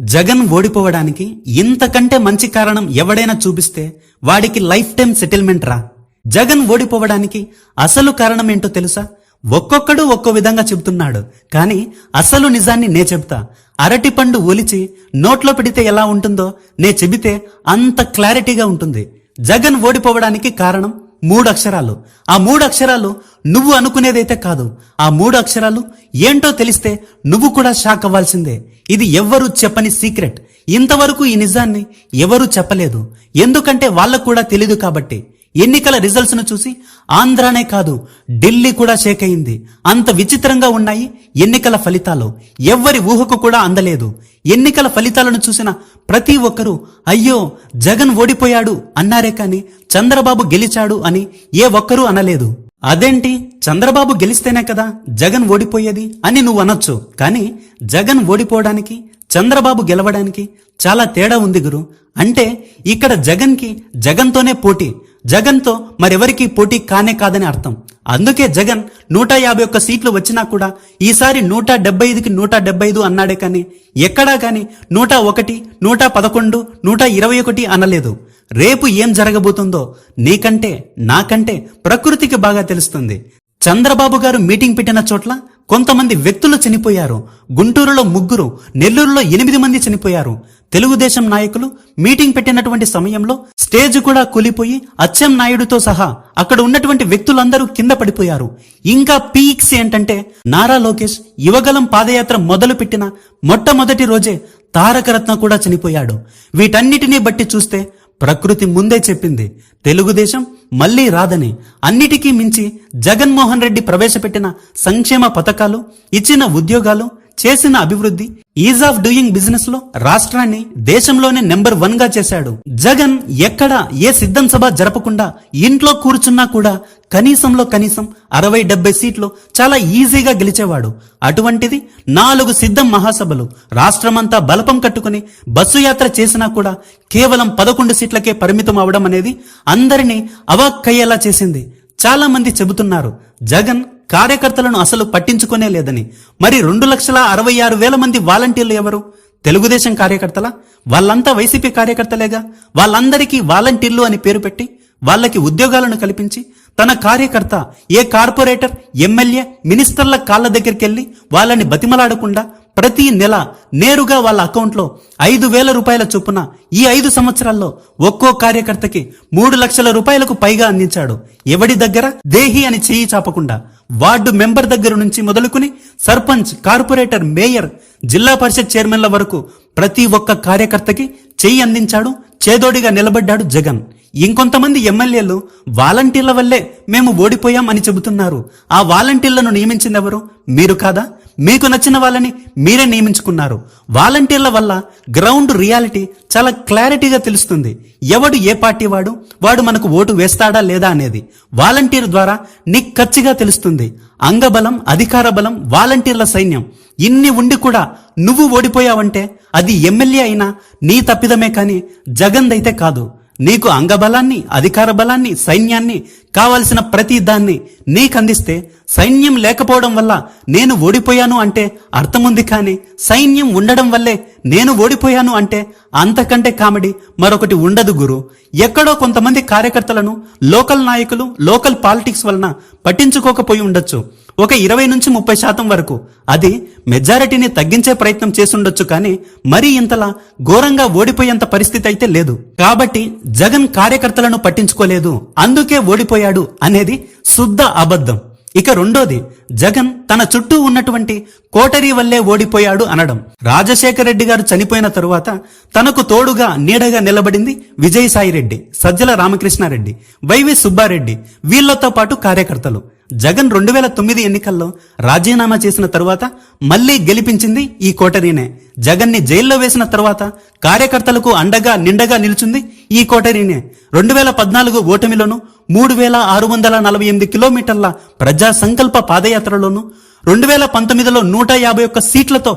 జగన్ ఓడిపోవడానికి ఇంతకంటే మంచి కారణం ఎవడైనా చూపిస్తే వాడికి లైఫ్ టైం సెటిల్మెంట్ రా. జగన్ ఓడిపోవడానికి అసలు కారణం ఏంటో తెలుసా? ఒక్కొక్కడు ఒక్కో విధంగా చెబుతున్నాడు. కానీ అసలు నిజాన్ని నే చెప్తా అరటి పండు ఒలిచి నోట్లో పెడితే ఎలా ఉంటుందో నే చెబితే అంత క్లారిటీగా ఉంటుంది. జగన్ ఓడిపోవడానికి కారణం మూడు అక్షరాలు ఆ మూడు అక్షరాలు నువ్వు అనుకునేదైతే కాదు. ఆ మూడు అక్షరాలు ఏంటో తెలిస్తే నువ్వు కూడా షాక్ అవ్వాల్సిందే. ఇది ఎవ్వరూ చెప్పని సీక్రెట్. ఇంతవరకు ఈ నిజాన్ని ఎవరూ చెప్పలేదు. ఎందుకంటే వాళ్ళకు కూడా తెలియదు కాబట్టి. ఎన్నికల రిజల్ట్స్ను చూసి ఆంధ్రానే కాదు ఢిల్లీ కూడా షేక్ అయింది. అంత విచిత్రంగా ఉన్నాయి ఎన్నికల ఫలితాలు. ఎవ్వరి ఊహకు కూడా అందలేదు. ఎన్నికల ఫలితాలను చూసిన ప్రతి ఒక్కరూ అయ్యో జగన్ ఓడిపోయాడు అన్నారే కాని చంద్రబాబు గెలిచాడు అని ఏ ఒక్కరూ అనలేదు. అదేంటి? చంద్రబాబు గెలిస్తేనే కదా జగన్ ఓడిపోయేది అని నువ్వు అనొచ్చు. కానీ జగన్ ఓడిపోవడానికి చంద్రబాబు గెలవడానికి చాలా తేడా ఉంది గురు. అంటే ఇక్కడ జగన్కి జగన్తోనే పోటీ. జగన్తో మరెవరికి పోటీ కానే కాదని అర్థం. అందుకే జగన్ నూట యాభై ఒక్క సీట్లు వచ్చినా కూడా ఈసారి నూట డెబ్బై ఐదుకి నూట డెబ్బై ఐదు అన్నాడే కానీ ఎక్కడా కానీ నూట ఒకటి నూట పదకొండు నూట ఇరవై ఒకటి అనలేదు. రేపు ఏం జరగబోతుందో నీకంటే నాకంటే ప్రకృతికి బాగా తెలుస్తుంది. చంద్రబాబు గారు మీటింగ్ పెట్టిన చోట్ల కొంతమంది వ్యక్తులు చనిపోయారు. గుంటూరులో ముగ్గురు నెల్లూరులో ఎనిమిది మంది చనిపోయారు. తెలుగుదేశం నాయకులు మీటింగ్ పెట్టినటువంటి సమయంలో స్టేజ్ కూడా కూలిపోయి అచ్చెం నాయుడుతో సహా అక్కడ ఉన్నటువంటి వ్యక్తులందరూ కింద పడిపోయారు. ఇంకా పీక్స్ ఏంటంటే నారా లోకేష్ యువగలం పాదయాత్ర మొదలు పెట్టిన మొట్టమొదటి రోజే తారకరత్న కూడా చనిపోయాడు. వీటన్నిటినీ బట్టి చూస్తే ప్రకృతి ముందే చెప్పింది. తెలుగుదేశం మళ్ళీ రాదని. అన్నిటికీ మించి జగన్మోహన్ రెడ్డి ప్రవేశపెట్టిన సంక్షేమ పథకాలు ఇచ్చిన ఉద్యోగాలు చేసిన అభివృద్ధి ఈజ్ ఆఫ్ డూయింగ్ బిజినెస్లో రాష్ట్రాన్ని దేశంలోనే నెంబర్ వన్గా చేశాడు. జగన్ ఎక్కడ ఏ సిద్ధం సభ జరపకుండా ఇంట్లో కూర్చున్నా కూడా కనీసంలో కనీసం అరవై డెబ్బై సీట్లు చాలా ఈజీగా గెలిచేవాడు. అటువంటిది నాలుగు సిద్ధం మహాసభలు. రాష్ట్రమంతా బలపం కట్టుకుని బస్సు యాత్ర చేసినా కూడా కేవలం పదకొండు సీట్లకే పరిమితం అవడం అనేది అందరినీ అవాక్కయ్యేలా చేసింది. చాలా మంది చెబుతున్నారు జగన్ కార్యకర్తలను అసలు పట్టించుకునే లేదని. మరి రెండు లక్షల అరవై ఆరు వేల మంది వాలంటీర్లు ఎవరు? తెలుగుదేశం కార్యకర్తల? వాళ్ళంతా వైసీపీ కార్యకర్తలేగా? వాళ్ళందరికీ వాలంటీర్లు అని పేరు పెట్టి వాళ్ళకి ఉద్యోగాలను కల్పించి తన కార్యకర్త ఏ కార్పొరేటర్ ఎమ్మెల్యే మినిస్టర్ల కాళ్ళ దగ్గరికి వెళ్ళి వాళ్ళని బతిమలాడకుండా ప్రతి నెల నేరుగా వాళ్ళ అకౌంట్లో ఐదు వేల రూపాయల చొప్పున ఈ ఐదు సంవత్సరాల్లో ఒక్కో కార్యకర్తకి మూడు లక్షల రూపాయలకు పైగా అందించాడు. ఎవడి దగ్గర? దేహి అని చేయి చాపకుండా వార్డు మెంబర్ దగ్గర నుంచి మొదలుకుని సర్పంచ్ కార్పొరేటర్ మేయర్ జిల్లా పరిషత్ చైర్మన్ల వరకు ప్రతి ఒక్క కార్యకర్తకి చేయి అందించాడు చేదోడిగా నిలబడ్డాడు జగన్. ఇంకొంతమంది ఎమ్మెల్యేలు వాలంటీర్ల వల్లే మేము ఓడిపోయాం అని చెబుతున్నారు. ఆ వాలంటీర్లను నియమించిందెవరు? మీరు కాదా? మీకు నచ్చిన వాళ్ళని మీరే నియమించుకున్నారు. వాలంటీర్ల వల్ల గ్రౌండ్ రియాలిటీ చాలా క్లారిటీగా తెలుస్తుంది. ఎవడు ఏ పార్టీ వాడు? వాడు మనకు ఓటు వేస్తాడా లేదా అనేది. వాలంటీర్ ద్వారా నిక్కచ్చిగా తెలుస్తుంది. అంగబలం అధికార బలం వాలంటీర్ల సైన్యం. ఇన్ని ఉండి కూడా నువ్వు ఓడిపోయావంటే అది ఎమ్మెల్యే అయినా నీ తప్పిదమే కానీ జగందైతే కాదు. నీకు అంగబలాన్ని అధికార బలాన్ని సైన్యాన్ని కావలసిన ప్రతి దాన్ని నీకు అందిస్తే సైన్యం లేకపోవడం వల్ల నేను ఓడిపోయాను అంటే అర్థముంది కానీ సైన్యం ఉండడం వల్లే నేను ఓడిపోయాను అంటే అంతకంటే కామెడీ మరొకటి ఉండదు గురు. ఎక్కడో కొంతమంది కార్యకర్తలను లోకల్ నాయకులు లోకల్ పాలిటిక్స్ వలన పట్టించుకోకపోయి ఉండొచ్చు. ఒక ఇరవై నుంచి ముప్పై శాతం వరకు. అది మెజారిటీని తగ్గించే ప్రయత్నం చేసుండొచ్చు కానీ మరీ ఇంతలా ఘోరంగా ఓడిపోయేంత పరిస్థితి అయితే లేదు. కాబట్టి జగన్ కార్యకర్తలను పట్టించుకోలేదు. అందుకే ఓడిపోయాడు అనేది శుద్ధ అబద్ధం. ఇక రెండోది జగన్ తన చుట్టూ ఉన్నటువంటి కోటరీ వల్లే ఓడిపోయాడు అనడం. రాజశేఖర రెడ్డి గారు చనిపోయిన తరువాత తనకు తోడుగా నీడగా నిలబడింది విజయసాయిరెడ్డి సజ్జల రామకృష్ణారెడ్డి వైవి సుబ్బారెడ్డి వీళ్ళతో పాటు కార్యకర్తలు. జగన్ రెండు వేల తొమ్మిది ఎన్నికల్లో రాజీనామా చేసిన తరువాత మళ్ళీ గెలిపించింది ఈ కోటరీనే. జగన్ని జైల్లో వేసిన తరువాత కార్యకర్తలకు అండగా నిండగా నిలుచుంది ఈ కోటరీనే. రెండు వేల పద్నాలుగు ఓటమిలోను మూడు వేల ఆరు వందల నలభై ఎనిమిది కిలోమీటర్ల ప్రజా సంకల్ప పాదయాత్రలోను రెండు వేల పంతొమ్మిదిలో నూట యాభై ఒక్క సీట్లతో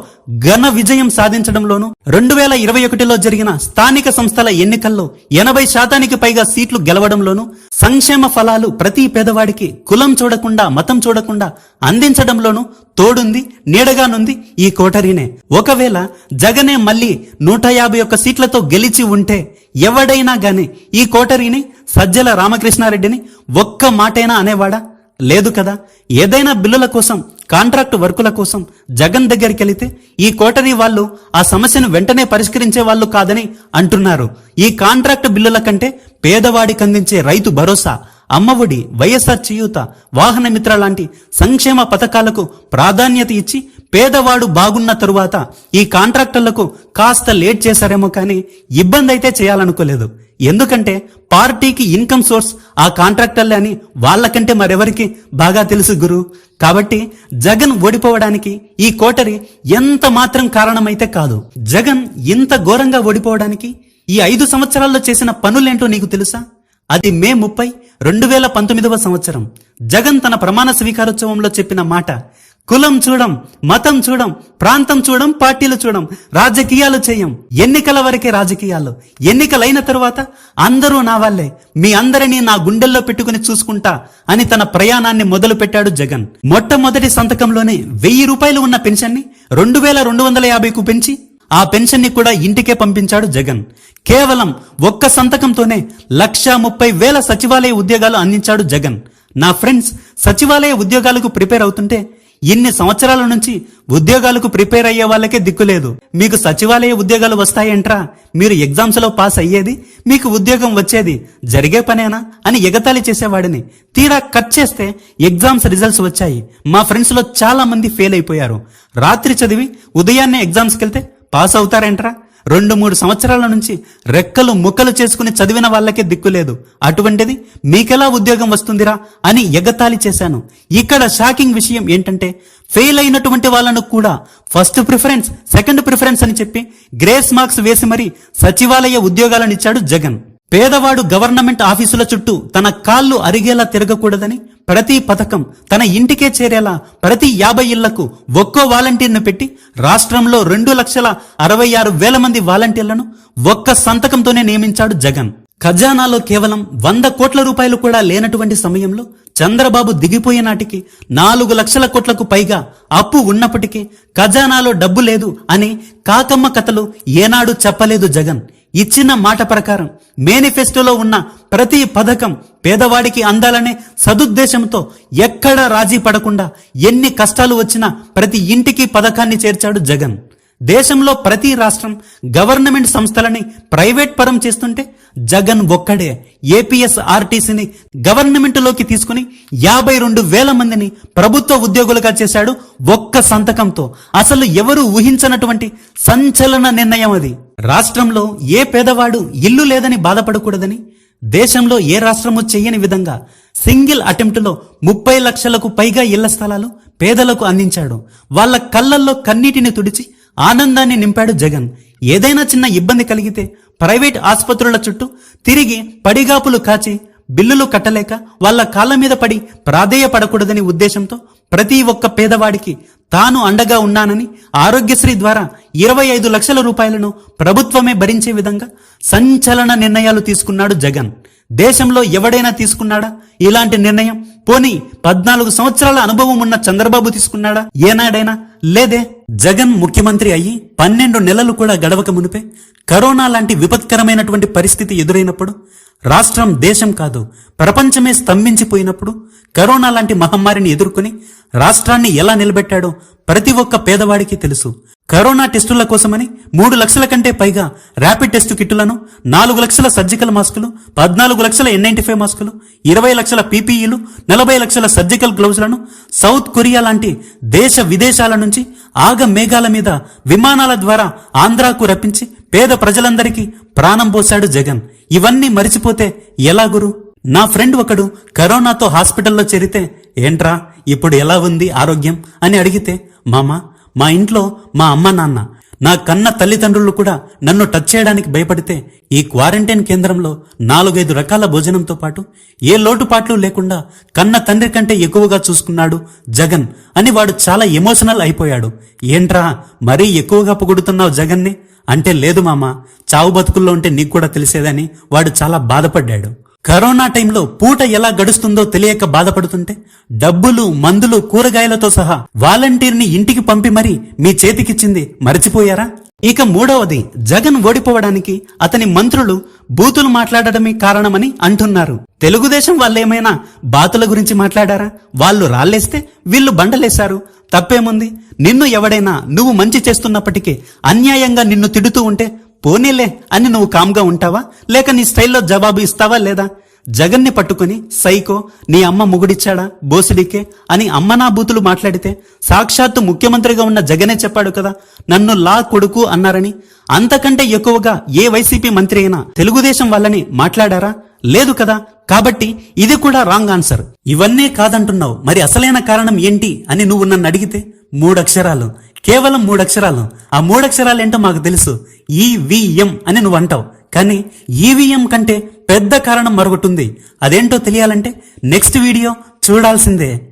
ఘన విజయం సాధించడంలోనూ రెండు వేల ఇరవై ఒకటిలో జరిగిన స్థానిక సంస్థల ఎన్నికల్లో ఎనభై శాతానికి పైగా సీట్లు గెలవడంలోనూ సంక్షేమ ఫలాలు ప్రతి పేదవాడికి కులం చూడకుండా మతం చూడకుండా అందించడంలోనూ తోడుంది నీడగానుంది ఈ కోటరీనే. ఒకవేళ జగనే మళ్ళీ నూట యాభై ఒక్క సీట్లతో గెలిచి ఉంటే ఎవడైనా గాని ఈ కోటరీని సజ్జల రామకృష్ణారెడ్డిని ఒక్క మాటైనా అనేవాడా? లేదు కదా. ఏదైనా బిల్లుల కోసం కాంట్రాక్ట్ వర్కుల కోసం జగన్ దగ్గరికి వెళితే ఈ కోటరీ వాళ్ళు ఆ సమస్యను వెంటనే పరిష్కరించే వాళ్ళు కాదని అంటున్నారు. ఈ కాంట్రాక్ట్ బిల్లుల కంటే పేదవాడికి అందించే రైతు భరోసా అమ్మఒడి వైఎస్ఆర్ చేయూత వాహన మిత్ర లాంటి సంక్షేమ పథకాలకు ప్రాధాన్యత ఇచ్చి పేదవాడు బాగున్న తరువాత ఈ కాంట్రాక్టర్లకు కాస్త లేట్ చేశారేమో కానీ ఇబ్బంది అయితే చేయాలనుకోలేదు. ఎందుకంటే పార్టీకి ఇన్కమ్ సోర్స్ ఆ కాంట్రాక్టర్లే అని వాళ్ళకంటే మరెవరికి బాగా తెలుసు గురు. కాబట్టి జగన్ ఓడిపోవడానికి ఈ కోటరి ఎంత మాత్రం కారణమైతే కాదు. జగన్ ఇంత ఘోరంగా ఓడిపోవడానికి ఈ ఐదు సంవత్సరాల్లో చేసిన పనులేంటో నీకు తెలుసా? అది మే ముప్పై రెండు వేల పంతొమ్మిదవ సంవత్సరం. జగన్ తన ప్రమాణ స్వీకారోత్సవంలో చెప్పిన మాట కులం చూడం మతం చూడం ప్రాంతం చూడం పార్టీలు చూడం రాజకీయాలు చేయం. ఎన్నికల వరకే రాజకీయాలు. ఎన్నికలైన తరువాత అందరూ నా వాళ్ళే మీ అందరినీ నా గుండెల్లో పెట్టుకుని చూసుకుంటా అని తన ప్రయాణాన్ని మొదలు పెట్టాడు జగన్. మొట్టమొదటి సంతకంలోనే వెయ్యి రూపాయలు ఉన్న పెన్షన్ని రెండు వేల రెండు వందల యాభైకు పెంచి ఆ పెన్షన్ని కూడా ఇంటికే పంపించాడు జగన్. కేవలం ఒక్క సంతకంతోనే లక్షా ముప్పై వేల సచివాలయ ఉద్యోగాలు అందించాడు జగన్. నా ఫ్రెండ్స్ సచివాలయ ఉద్యోగాలకు ప్రిపేర్ అవుతుంటే ఇన్ని సంవత్సరాల నుంచి ఉద్యోగాలకు ప్రిపేర్ అయ్యే వాళ్ళకే దిక్కులేదు మీకు సచివాలయ ఉద్యోగాలు వస్తాయంట్రా. మీరు ఎగ్జామ్స్లో పాస్ అయ్యేది మీకు ఉద్యోగం వచ్చేది జరిగే పనేనా అని ఎగతాళి చేసేవాడిని. తీరా కట్ చేస్తే ఎగ్జామ్స్ రిజల్ట్స్ వచ్చాయి. మా ఫ్రెండ్స్లో చాలా మంది ఫెయిల్ అయిపోయారు. రాత్రి చదివి ఉదయాన్నే ఎగ్జామ్స్కి వెళ్తే పాస్ అవుతారేంట్రా. రెండు మూడు సంవత్సరాల నుంచి రెక్కలు ముక్కలు చేసుకుని చదివిన వాళ్ళకే దిక్కులేదు అటువంటిది మీకెలా ఉద్యోగం వస్తుందిరా అని ఎగతాళి చేశాను. ఇక్కడ షాకింగ్ విషయం ఏంటంటే ఫెయిల్ అయినటువంటి వాళ్ళను కూడా ఫస్ట్ ప్రిఫరెన్స్ సెకండ్ ప్రిఫరెన్స్ అని చెప్పి గ్రేస్ మార్క్స్ వేసి మరీ సచివాలయ ఉద్యోగాలనిచ్చాడు జగన్. పేదవాడు గవర్నమెంట్ ఆఫీసుల చుట్టూ తన కాళ్ళు అరిగేలా తిరగకూడదని ప్రతి పథకం తన ఇంటికే చేరేలా ప్రతి యాభై ఇళ్ళకు ఒక్కో వాలంటీర్ను పెట్టి రాష్ట్రంలో రెండు లక్షల అరవై ఆరు వేల మంది వాలంటీర్లను ఒక్క సంతకంతోనే నియమించాడు జగన్. ఖజానాలో కేవలం వంద కోట్ల రూపాయలు కూడా లేనటువంటి సమయంలో చంద్రబాబు దిగిపోయే నాటికి నాలుగు లక్షల కోట్లకు పైగా అప్పు ఉన్నప్పటికీ ఖజానాలో డబ్బు లేదు అని కాకమ్మ కథలు ఏనాడు చెప్పలేదు జగన్. ఇచ్చిన మాట ప్రకారం మేనిఫెస్టోలో ఉన్న ప్రతి పథకం పేదవాడికి అందాలనే సదుద్దేశంతో ఎక్కడా రాజీ పడకుండా ఎన్ని కష్టాలు వచ్చినా ప్రతి ఇంటికి పథకాన్ని చేర్చాడు జగన్. దేశంలో ప్రతి రాష్ట్రం గవర్నమెంట్ సంస్థలని ప్రైవేట్ పరం చేస్తుంటే జగన్ ఒక్కడే ఏపీఎస్ ఆర్టీసీని గవర్నమెంట్లోకి తీసుకుని యాభై రెండు వేల మందిని ప్రభుత్వ ఉద్యోగులుగా చేశాడు ఒక్క సంతకంతో. అసలు ఎవరు ఊహించనటువంటి సంచలన నిర్ణయం అది. రాష్ట్రంలో ఏ పేదవాడు ఇల్లు లేదని బాధపడకూడదని దేశంలో ఏ రాష్ట్రము చెయ్యని విధంగా సింగిల్ అటెంప్ట్లో ముప్పై లక్షలకు పైగా ఇళ్ళ స్థలాలు పేదలకు అందించాడు. వాళ్ళ కళ్ళల్లో కన్నీటిని తుడిచి ఆనందాన్ని నింపాడు జగన్. ఏదైనా చిన్న ఇబ్బంది కలిగితే ప్రైవేట్ ఆసుపత్రుల చుట్టూ తిరిగి పడిగాపులు కాచి బిల్లులు కట్టలేక వాళ్ళ కాళ్ళ మీద పడి ప్రాధేయపడకూడదనే ఉద్దేశంతో ప్రతి ఒక్క పేదవాడికి తాను అండగా ఉన్నానని ఆరోగ్యశ్రీ ద్వారా ఇరవై ఐదు లక్షల రూపాయలను ప్రభుత్వమే భరించే విధంగా సంచలన నిర్ణయాలు తీసుకున్నాడు జగన్. దేశంలో ఎవడైనా తీసుకున్నాడా? ఇలాంటి నిర్ణయం పోనీ పద్నాలుగు సంవత్సరాల అనుభవం ఉన్న చంద్రబాబు తీసుకున్నాడా? ఏనాడైనా? లేదే. జగన్ ముఖ్యమంత్రి అయ్యి పన్నెండు నెలలు కూడా గడవక మునిపే కరోనా లాంటి విపత్కరమైనటువంటి పరిస్థితి ఎదురైనప్పుడు రాష్ట్రం దేశం కాదు ప్రపంచమే స్తంభించిపోయినప్పుడు కరోనా లాంటి మహమ్మారిని ఎదుర్కొని రాష్ట్రాన్ని ఎలా నిలబెట్టాడో ప్రతి ఒక్క పేదవాడికి తెలుసు. కరోనా టెస్టుల కోసమని మూడు లక్షల కంటే పైగా ర్యాపిడ్ టెస్టు కిట్టులను నాలుగు లక్షల సర్జికల్ మాస్కులు పద్నాలుగు లక్షల ఎన్ నైన్టీ ఫైవ్ మాస్కులు ఇరవై లక్షల పీపీఈలు నలభై లక్షల సర్జికల్ గ్లౌజ్లను సౌత్ కొరియా లాంటి దేశ విదేశాల నుంచి ఆగ మేఘాల మీద విమానాల ద్వారా ఆంధ్రాకు రప్పించి పేద ప్రజలందరికీ ప్రాణం పోశాడు జగన్. ఇవన్నీ మరిచిపోతే ఎలా గురు? నా ఫ్రెండ్ ఒకడు కరోనాతో హాస్పిటల్లో చేరితే ఏంట్రా ఇప్పుడు ఎలా ఉంది ఆరోగ్యం? అని అడిగితే మామ మా ఇంట్లో మా అమ్మ నాన్న నా కన్న తల్లిదండ్రులు కూడా నన్ను టచ్ చేయడానికి భయపడితే ఈ క్వారంటైన్ కేంద్రంలో నాలుగైదు రకాల భోజనంతో పాటు ఏ లోటుపాట్లు లేకుండా కన్న తండ్రి కంటే ఎక్కువగా చూసుకున్నాడు జగన్ అని వాడు చాలా ఎమోషనల్ అయిపోయాడు. ఏంట్రా మరీ ఎక్కువగా పొగుడుతున్నావు జగన్ని? అంటే లేదు మామ చావు బతుకుల్లో ఉంటే నీకు కూడా తెలిసేదని వాడు చాలా బాధపడ్డాడు. కరోనా టైంలో పూట ఎలా గడుస్తుందో తెలియక బాధపడుతుంటే డబ్బులు మందులు కూరగాయలతో సహా వాలంటీర్ని ఇంటికి పంపి మరీ మీ చేతికిచ్చింది మర్చిపోయారా? ఇక మూడవది జగన్ ఓడిపోవడానికి అతని మంత్రులు బూతులు మాట్లాడడమే కారణమని అంటున్నారు. తెలుగుదేశం వాళ్ళేమైనా బాతుల గురించి మాట్లాడారా? వాళ్ళు రాళ్ళేస్తే వీళ్ళు బండలేశారు. తప్పేముంది? నిన్ను ఎవడైనా నువ్వు మంచి చేస్తున్నప్పటికీ అన్యాయంగా నిన్ను తిడుతూ ఉంటే పోనీలే అని నువ్వు కామ్గా ఉంటావా? లేక నీ స్టైల్లో జవాబు ఇస్తావా లేదా? జగన్ని పట్టుకుని సైకో నీ అమ్మ ముగుడిచ్చాడా? బోసిడికే అని అమ్మనా బూతులు మాట్లాడితే సాక్షాత్తు ముఖ్యమంత్రిగా ఉన్న జగనే చెప్పాడు కదా నన్ను లా కొడుకు అన్నారని. అంతకంటే ఎక్కువగా ఏ వైసీపీ మంత్రి అయినా తెలుగుదేశం వాళ్ళని మాట్లాడారా? లేదు కదా? కాబట్టి ఇది కూడా రాంగ్ ఆన్సర్ ఇవన్నీ కాదంటున్నావు. మరి అసలైన కారణం ఏంటి అని నువ్వు నన్ను అడిగితే? మూడక్షరాలు. కేవలం మూడక్షరాలు. ఆ మూడక్షరాలు ఏంటో మాకు తెలుసు. ఈవిఎం అని నువ్వు అంటావు. కానీ ఈవీఎం కంటే పెద్ద కారణం మరొకటి ఉంది. అదేంటో తెలియాలంటే నెక్స్ట్ వీడియో చూడాల్సిందే.